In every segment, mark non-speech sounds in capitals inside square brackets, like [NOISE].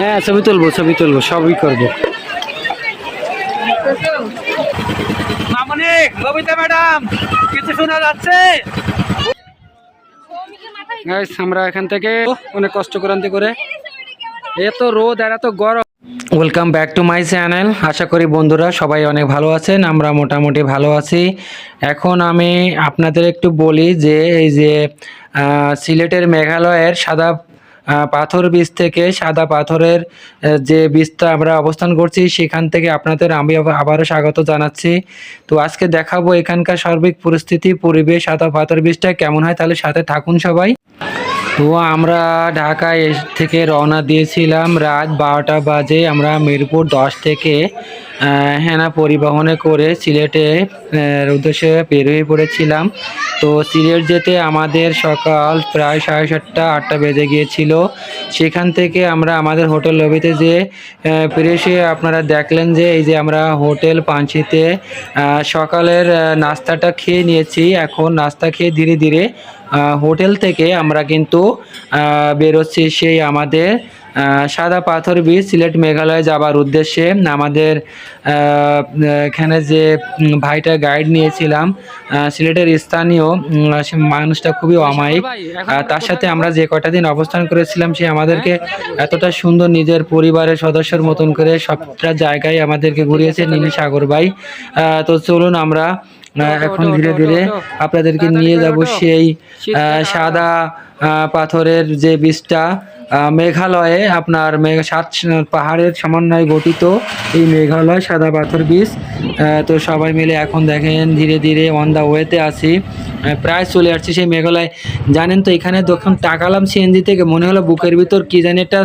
হ্যাঁ ছবি তুলবো ছবি তুলবো সবই করব। মামনি ববিতা ম্যাডাম কিছু শোনা যাচ্ছে? আমরা এখান থেকে অনেক কষ্ট করান্তি করে এত রোদ আর এত গরম। Welcome back to my channel আশা করি বন্ধুরা সবাই অনেক ভালো আছেন আমরা মোটামুটি ভালো আছি। এখন আমি আপনাদের একটু বলি যে এই যে সিলেটের মেঘালয়ের সাদা পাথর বীজ থেকে সাদা পাথরের যে বীজটা আমরা অবস্থান করছি, সেখান থেকে আপনাদের আমি আবার- আবারও স্বাগত জানাচ্ছি। তো আজকে দেখাবো এখানকার সার্বিক পরিস্থিতি, পরিবেশ, সাদা পাথর বীজটা কেমন হয়, তাহলে সাথে থাকুন সবাই। তো আমরা ঢাকায় থেকে রওনা দিয়েছিলাম রাত বারোটা বাজে, আমরা মিরপুর দশ থেকে হেনা পরিবহনে করে সিলেটে উদ্দেশ্যে বের হয়ে পড়েছিলাম। তো সিলেট যেতে আমাদের সকাল প্রায় সাড়ে সাতটা, আটটা বেজে গিয়েছিল। সেখান থেকে আমরা আমাদের হোটেল লবিতে যে ফিরে আপনারা দেখলেন যে, এই যে আমরা হোটেল পাঞ্চিতে সকালের নাস্তাটা খেয়ে নিয়েছি। এখন নাস্তা খেয়ে ধীরে ধীরে হোটেল থেকে আমরা কিন্তু বেরোচ্ছি সেই আমাদের সাদা পাথর বীজ সিলেট মেঘালয় যাবার উদ্দেশ্যে। আমাদের এখানে যে ভাইটা গাইড নিয়েছিলাম সিলেটের স্থানীয় মানুষটা খুবই অমায়িক। তার সাথে আমরা যে কটা দিন অবস্থান করেছিলাম সে আমাদেরকে এতটা সুন্দর নিজের পরিবারের সদস্যর মতন করে সবটা জায়গায় আমাদেরকে ঘুরিয়েছে নীল সাগর ভাই। তো চলুন আমরা এখন ধীরে ধীরে আপনাদেরকে নিয়ে যাব সেই সাদা পাথরের যে বীজটা মেঘালয়ে আপনার মেঘ সাত পাহাড়ের সমন্বয়ে গঠিত এই মেঘালয় সাদা পাথর বীজ তো সবাই মিলে এখন দেখেন ধীরে ধীরে অন দা ওয়েতে আসি প্রায় চলে আসছি সেই মেঘালয়। জানেন তো এখানে যখন টাকালাম সিএনজি থেকে মনে হলো বুকের ভিতর কী জানি একটা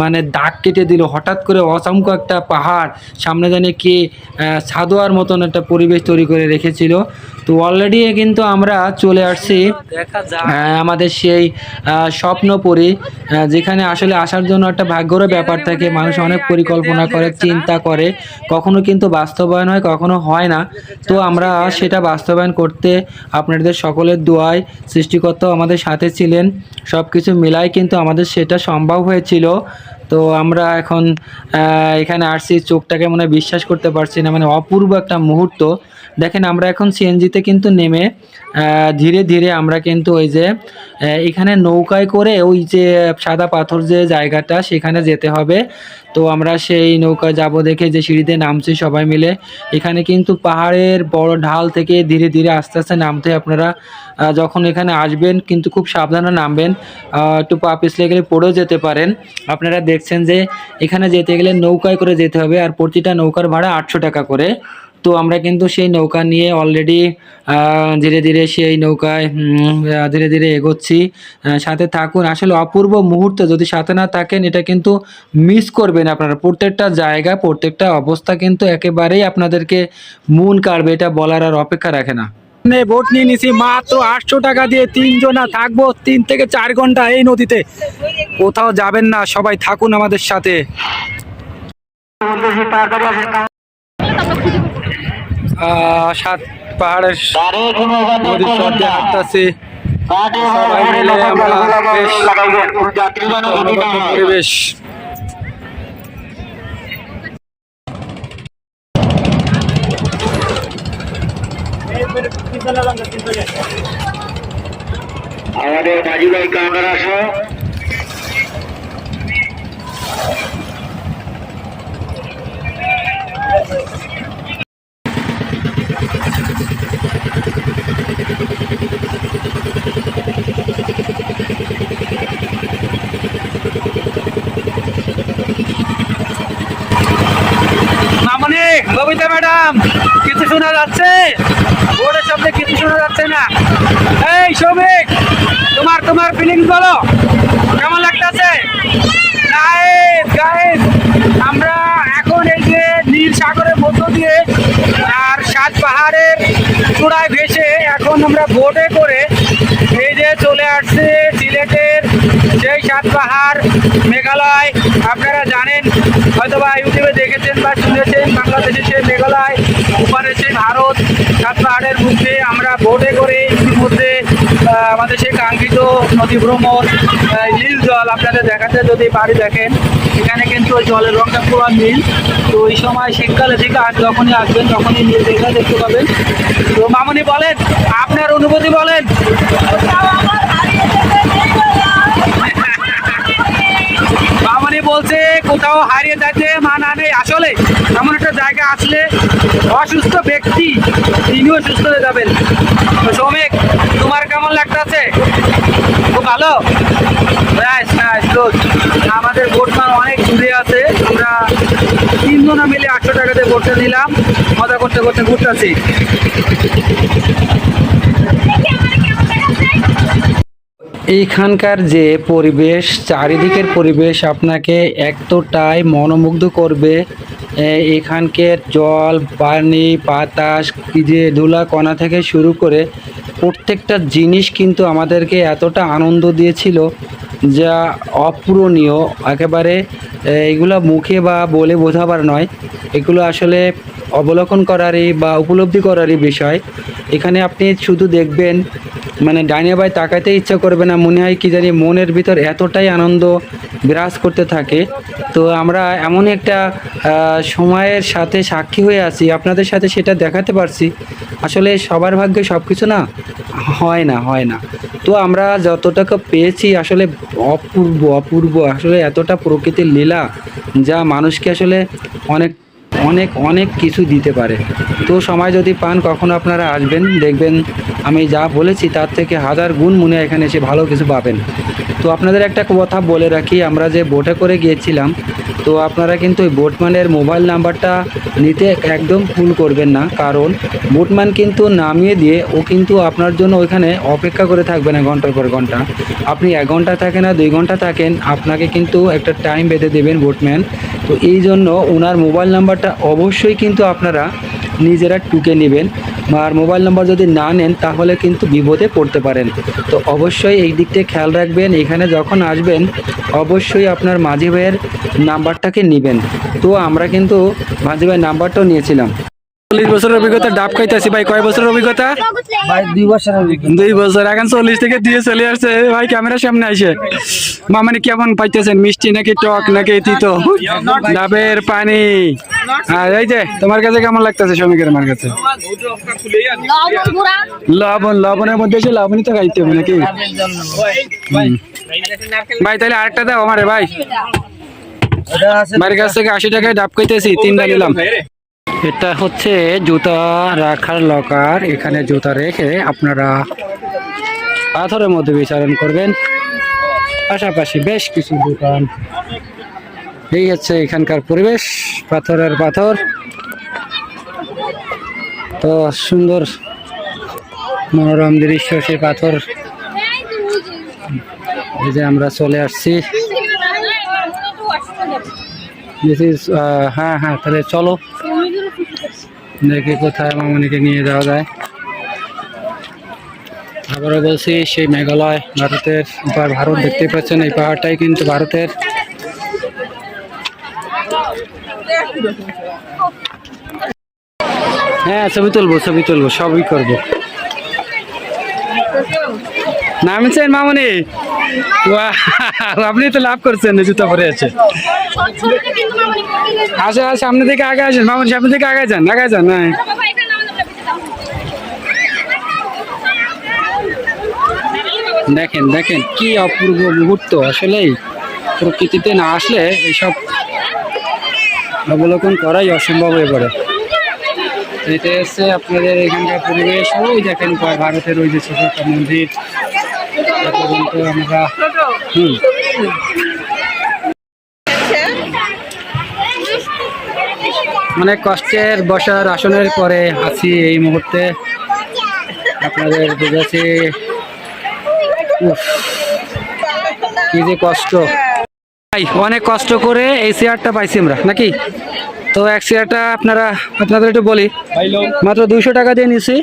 মানে দাগ কেটে দিল। হঠাৎ করে অসংখ্য একটা পাহাড় সামনে জানি কি সাদোয়ার মতন একটা পরিবেশ তৈরি করে রেখেছিল। তো অলরেডি কিন্তু আমরা চলে আসছি আমাদের সেই স্বপ্নপুরী। যেখানে আসলে আসার জন্য একটা ভাগ্যরও ব্যাপার থাকে, মানুষ অনেক পরিকল্পনা করে, চিন্তা করে। কখনো কিন্তু বাস্তবায়ন হয়, কখনো হয় না। তো আমরা সেটা বাস্তবায়ন করতে আপনাদের সকলের দোয়ায় সৃষ্টিকর্তাও আমাদের সাথে ছিলেন। সব কিছু মিলাই কিন্তু আমাদের সেটা সম্ভব হয়েছিল। তো আমরা এখন এখানে আসছি, চোখটাকে মনে হয় বিশ্বাস করতে পারছি না মানে অপূর্ব একটা মুহূর্ত। দেখেন, আমরা এখন সিএনজিতে কিন্তু নেমে ধীরে ধীরে আমরা কিন্তু ওই যে এখানে নৌকায় করে ওই যে সাদা পাথর যে জায়গাটা, সেখানে যেতে হবে। তো আমরা সেই নৌকা যাব দেখে যে সিঁড়িতে নামছি সবাই মিলে। এখানে কিন্তু পাহাড়ের বড় ঢাল থেকে ধীরে ধীরে আস্তে আস্তে নামতে আপনারা যখন এখানে আসবেন কিন্তু খুব সাবধানে নামবেন। একটু পা পিছলে গেলে পড়েও যেতে পারেন। আপনারা দেখছেন যে, এখানে যেতে গেলে নৌকায় করে যেতে হবে আর প্রতিটা নৌকার ভাড়া আটশো টাকা করে। তো আমরা কিন্তু সেই নৌকা নিয়ে অলরেডি ধীরে ধীরে সেই নৌকায় ধীরে ধীরে এগোচ্ছি। সাথে থাকুন। আসলে অপূর্ব মুহূর্ত, যদি সাথে না থাকেন, এটা কিন্তু মিস করবেন আপনারা। প্রত্যেকটা জায়গা, প্রত্যেকটা অবস্থা কিন্তু একেবারেই আপনাদেরকে মন কাড়বে, এটা বলার আর অপেক্ষা রাখে না। বোট নিয়ে নিছি, মাত্র আটশো টাকা দিয়ে তিনজনা থাকব তিন থেকে চার ঘণ্টা এই নদীতে। কোথাও যাবেন না, সবাই থাকুন আমাদের সাথে। সাত পাহাড়ের নদীর চটে হাঁটতাছি। সবাই মিলে আমরা বেশ পরিবেশ। আমাদের মাঝি ভাই কামরার আসো। মামনি ববিতা ম্যাডাম, কিছু শোনা যাচ্ছে? বোর্ডের শব্দে কিছু শোনা যাচ্ছে না। এই সৌমিক তোমার তোমার ফিলিংস বলো। কেমন লাগতেছে? গাইস আমরা এখন এই যে নীল সাগরের মধ্য দিয়ে আর সাত পাহাড়ের চূড়ায় এখন আমরা বোটে করে এই যে চলে আসছে সিলেটের সেই সাত পাহাড় মেঘালয়। আপনারা জানেন হয়তো বা ইউটিউবে দেখেছেন বা শুনেছেন বাংলাদেশে সেই মেঘালয় ওপারে সেই ভারত পাহাড়ের মধ্যে আমরা বোটে করে ইতিমধ্যে আমাদের সেই কাঙ্ক্ষিত নদী ভ্রমণ নীল জল আপনাদের দেখাতে যদি পারি দেখেন, এখানে কিন্তু ওই জলের রংটা পুরো নীল। তো ওই সময় শীতকালে থেকে আর যখনই আসবেন, তখনই নীল দেখা দেখতে পাবেন। তো মামনি বলেন, আপনার অনুভূতি বলেন। মামনি বলছে, কোথাও হারিয়ে যাচ্ছে মানা নেই। আসলে এমন একটা জায়গা আসলে অসুস্থ ব্যক্তি, তিনিও সুস্থ হয়ে যাবেন। শ্রমিক তোমার কেমন লাগতেছে খুব ভালো? nice, good. আমাদের বোটমান অনেক দূরে আছে। আমরা তিনজনা মিলে আটশো টাকাতে বোটটা নিলাম। মজা করতে করতে ঘুরতেছি। এইখানকার যে পরিবেশ চারিদিকের পরিবেশ আপনাকে এতটাই মনোমুগ্ধ করবে। এখানকার জল পানি বাতাস যে ধুলা কণা থেকে শুরু করে প্রত্যেকটা জিনিস কিন্তু আমাদেরকে এতটা আনন্দ দিয়েছিল যা অপূরণীয়। একেবারে এগুলো মুখে বা বলে বোঝাবার নয়। এগুলো আসলে অবলোকন করারই বা উপলব্ধি করারই বিষয়। এখানে আপনি শুধু দেখবেন মানে ডাইনে বাই তাকাইতে ইচ্ছা করবে না, মনে হয় কি জানি মনের ভিতর এতটাই আনন্দ বিরাজ করতে থাকে। তো আমরা এমন একটা সময়ের সাথে সাক্ষী হয়ে আছি, আপনাদের সাথে সেটা দেখাতে পারছি। আসলে সবার ভাগ্যে সব কিছু না, হয় না হয় না। তো আমরা যতটুকু পেয়েছি, আসলে অপূর্ব অপূর্ব, আসলে এতটা প্রকৃতির লীলা যা মানুষকে আসলে অনেক অনেক অনেক কিছু দিতে পারে। তো সময় যদি পান, কখনো আপনারা আসবেন, দেখবেন আমি যা বলেছি, তার থেকে হাজার গুণ মনে এখানে এসে ভালো কিছু পাবেন। তো আপনাদের একটা কথা বলে রাখি, আমরা যে বোটে করে গিয়েছিলাম, তো আপনারা কিন্তু ওই বোটম্যানের মোবাইল নাম্বারটা নিতে একদম ভুল করবেন না। কারণ বোটম্যান কিন্তু নামিয়ে দিয়ে, ও কিন্তু আপনার জন্য ওইখানে অপেক্ষা করে থাকবে না ঘণ্টার পর ঘণ্টা। আপনি এক ঘণ্টা থাকেন না দুই ঘণ্টা থাকেন, আপনাকে কিন্তু একটা টাইম বেঁধে দেবেন বোটম্যান তো এই জন্য ওনার মোবাইল নাম্বারটা অবশ্যই কিন্তু আপনারা নিজেরা টুকে নেবেন আর মোবাইল নাম্বার যদি না নেন, তাহলে কিন্তু বিপদে পড়তে পারেন। তো অবশ্যই এই দিক থেকে খেয়াল রাখবেন। এখানে যখন আসবেন, অবশ্যই আপনার মাঝি ভাইয়ের নাম্বারটাকে নেবেন। তো আমরা কিন্তু মাঝি ভাইয়ের নাম্বারটাও নিয়েছিলাম। চল্লিশ বছরের অভিজ্ঞতা ডাব খাইতেছি ভাই কয় বছরের অভিজ্ঞতা? ভাই দুই বছর দুই বছর এখন চল্লিশ থেকে দিয়ে চলে আসছে। ভাই ক্যামেরার সামনে আসে মামানি কেমন পাইতেছেন? মিষ্টি নাকি টক নাকি তিতো? ডাবের পানি। আর এই যে তোমার কাছে কেমন লাগতেছে শ্রমিকের আমার কাছে? লবণ লবণের মধ্যে এসে লবণই তো খাইতে হবে নাকি? ভাই তাহলে আরেকটা দাও আমারে ভাই। বাড়ির কাছ থেকে আশি টাকায় ডাব খাইতেছি তিনটা নিলাম। এটা হচ্ছে জুতা রাখার লকার। এখানে জুতা রেখে আপনারা পাথরের মধ্যে বিচারণ করবেন। পাশাপাশি বেশ কিছু দোকান। এই হচ্ছে এখানকার পরিবেশ, পাথরের পাথর। তো সুন্দর মনোরম দৃশ্য সেই পাথর। এই যে আমরা চলে আসছি। হ্যাঁ হ্যাঁ তাহলে চলো। দেখি কোথায় মামনিকে নিয়ে যাওয়া যায়? আবারও বলছি, সেই মেঘালয় ভারতের ভারত দেখতে পাচ্ছেন, এই পাহাড়টাই কিন্তু ভারতের। হ্যাঁ ছবি তুলবো ছবি তুলবো, সবই করব। নামছেন মামনি। [LAUGHS] আপনি তো লাভ করছেন জুতো পরে আছে। আসে সামনে থেকে আগে আসেন। মামনি সামনে থেকে আগে যান আগে যান হ্যাঁ। দেখেন দেখেন, কি অপূর্ব মুহূর্ত আসলেই। প্রকৃতিতে না আসলে এইসব অবলোকন করাই অসম্ভব হয়ে পড়ে। এটা হচ্ছে আপনাদের এখানকার পরিবেশ, ওই দেখেন ভারতের ওই যে ছোট মন্দির এ পর্যন্ত আমরা হুম অনেক কষ্টের বসার আসনের পরে আছি এই মুহূর্তে। আপনাদের বুঝেছি কি যে কষ্ট। অনেক কষ্ট করে এই চেয়ারটা পাইছি আমরা নাকি? তো এক চেয়ারটা আপনারা আপনাদের একটু বলি। মাত্র দুইশো টাকা দিয়ে নিছি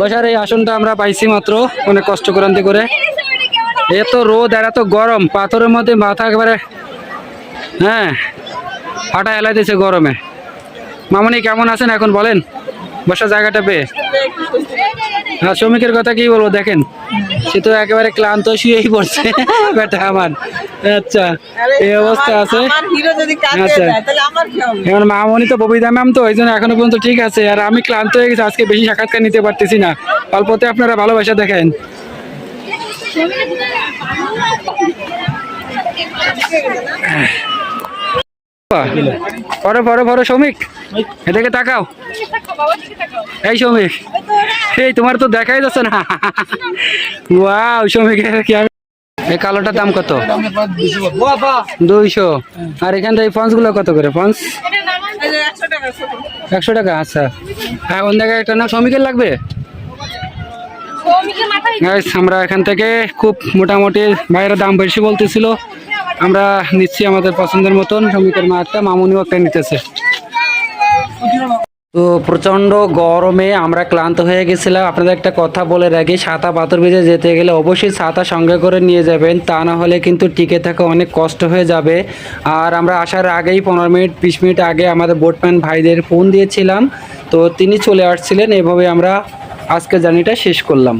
বসার এই আসনটা আমরা পাইছি মাত্র, অনেক কষ্ট করান্তি করে। এত রোদ আর এত গরম, পাথরের মধ্যে মাথা একেবারে হ্যাঁ ফাটা এলাই দিয়েছে গরমে। মামনি, কেমন আছেন এখন বলেন? বসার জায়গাটা পেয়ে। হ্যাঁ শ্রমিকের কথা কি বলব, দেখেন, সে তো একেবারে ক্লান্ত শুয়েই পড়ছে [LAUGHS] বেটা আমার। আচ্ছা এই অবস্থা আছে? আচ্ছা। এখন মামনি তো ববিতা ম্যাম তো জন্য এখনও পর্যন্ত ঠিক আছে। আর আমি ক্লান্ত হয়ে গেছি আজকে বেশি সাক্ষাৎকার নিতে পারতেছি না। অল্পতে আপনারা ভালোবাসা দেখেন। পরে পরে পরে শ্রমিক এদিকে তাকাও। এই শ্রমিক এই তোমার তো দেখাই যাচ্ছে না। [LAUGHS] ওয়াও শ্রমিকের কি এই কালোটার দাম কত? দুইশো। আর এখান থেকে ফন্সগুলো কত করে এই যে একশো টাকা আচ্ছা। হ্যাঁ অন্য জায়গায় একটা না শ্রমিকের লাগবে? আমরা এখান থেকে খুব মোটামুটি বাইরের দাম বেশি বলতেছিল। আমরা নিচ্ছি আমাদের পছন্দের মতন শ্রমিকের মাছটা মামুনিও একটা নিতেছে। তো প্রচণ্ড গরমে আমরা ক্লান্ত হয়ে গেছিলাম। আপনাদের একটা কথা বলে রাখি সাঁতা পাথর বেজে যেতে গেলে অবশ্যই ছাতা সঙ্গে করে নিয়ে যাবেন, তা না হলে কিন্তু টিকে থাকা অনেক কষ্ট হয়ে যাবে। আর আমরা আসার আগেই পনেরো মিনিট, বিশ মিনিট আগে আমাদের বোটম্যান ভাইদের ফোন দিয়েছিলাম, তো তিনি চলে আসছিলেন। এভাবে আমরা আজকে জার্নিটা শেষ করলাম।